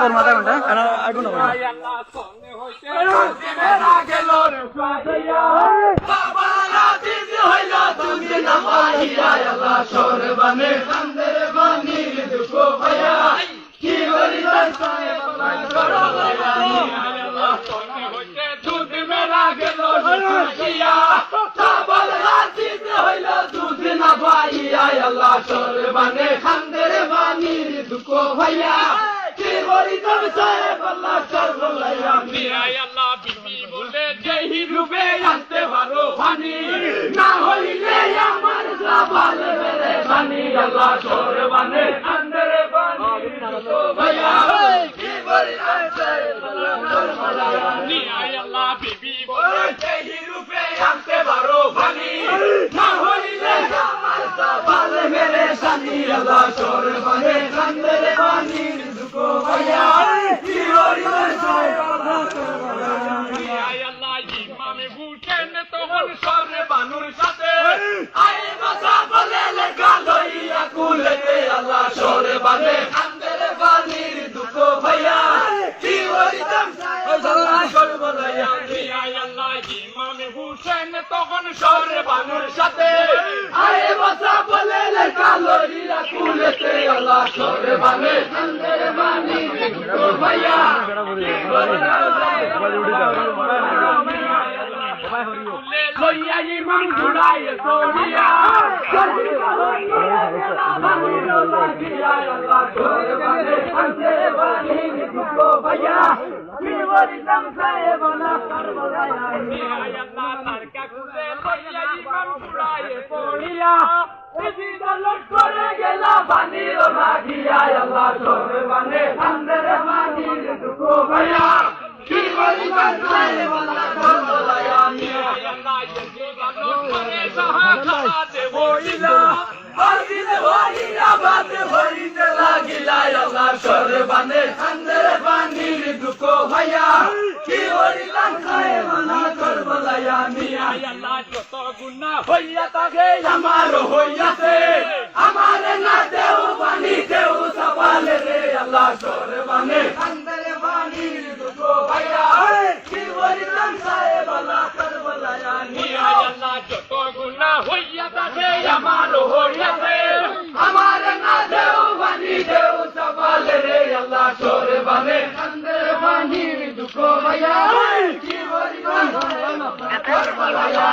করব আধা ঘণ্টা আগুন সরবানে খান্দের বাণীর দুঃখ ভাইয়া যেই রূপে আনতে পারো পানি না হইলে আমার খান্দের বাণীর দুঃখ ভাইয়া কি করি তবে সাহেব আল্লাহ সর্বলাইয়া আল্লাহ বিবি বলে যেই রূপে আনতে পারো পানি না হইলে আমার সাবাল মেরে পানি আল্লাহ সরবানে খান্দের বাণীর দুঃখ ভাইয়া কি করি তবে সাহেব আল্লাহ সর্বলাইয়া আল্লাহ ইমামে বুঝেন তখন সরে বানুর সাথে আয়ে কথা বলে লেখা লইয়া কুলেতে আল্লাহ সরে বানে কান্দের বানির দুঃখ ভাইয়া কি হইতাম সর্বলয়া আল্লাহ ইমামে বুঝেন তখন সরে বানুর সাথে। আয়ে কথা বলে লেখা লইয়া কুলেতে আল্লাহ সরে বানে। বানির দুঃখ ভাইয়া। লইয়া ইমাম জুড়াই সোনিয়া আল্লাহ তার কাকুলে লইয়া ইমাম ছুড়াইয়ে পড়িয়া করে গেলা বানির লাগিয়া আল্লাহ সরে বানে খান্দের বানির দুঃখ ভাইয়া কি করি বান্ধায় বলা করবলায়া নিয়া আল্লাহ ইয়ে বানো করে লাগিলা সরবানে সরে পানির দুঃখ ভাইয়া। কি করি খায় মানা করবলায়া মিয়া। আল্লাহ কত গুনাহ হইয়া তাকে আমার হইয়াছে আমার না দেও পানি দেও সবালে রে আল্লাহ সরে বানে খান্দের বানির দুটো ভাইয়া কি বলিলাম সাহেব আল্লাহ করবলায়া নিয়া আল্লাহ যত গুণা হইয়া থাকে আমার হইয়াছে আমার না দেও পানি দেও সবালে রে আল্লাহ সরে বানে খান্দের বানির দুটো ভাইয়া কি বলিলাম করবলায়া নিয়া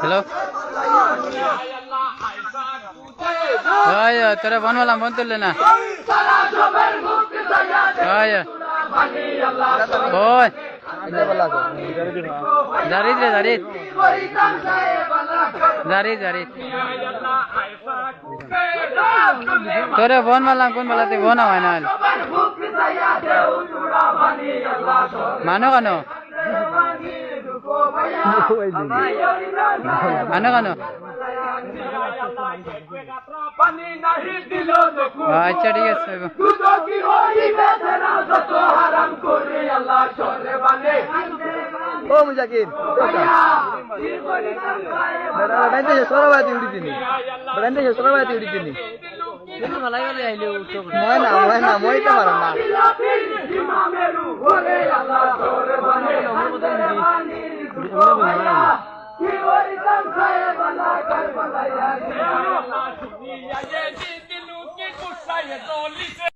হ্যালো হয় তোরা বনওয়ালা মন তুললে না বানি আল্লাহ ওই জারিদ রে জারিদ জারিদ জারিদ তোরে ফোন মারলাম কোন বেলাতে ফোন হয় না বানি মানো কেন বানি দেখো ও, আচ্ছা ঠিক আছে ও মুজাকির বেড়াইতে সরবাতি উড়িছিনি বেড়াইতে সরবাতি উড়িছিনি মই না মই না মই তো পারো না ইমামেরু ওরে আল্লাহ সরে বানে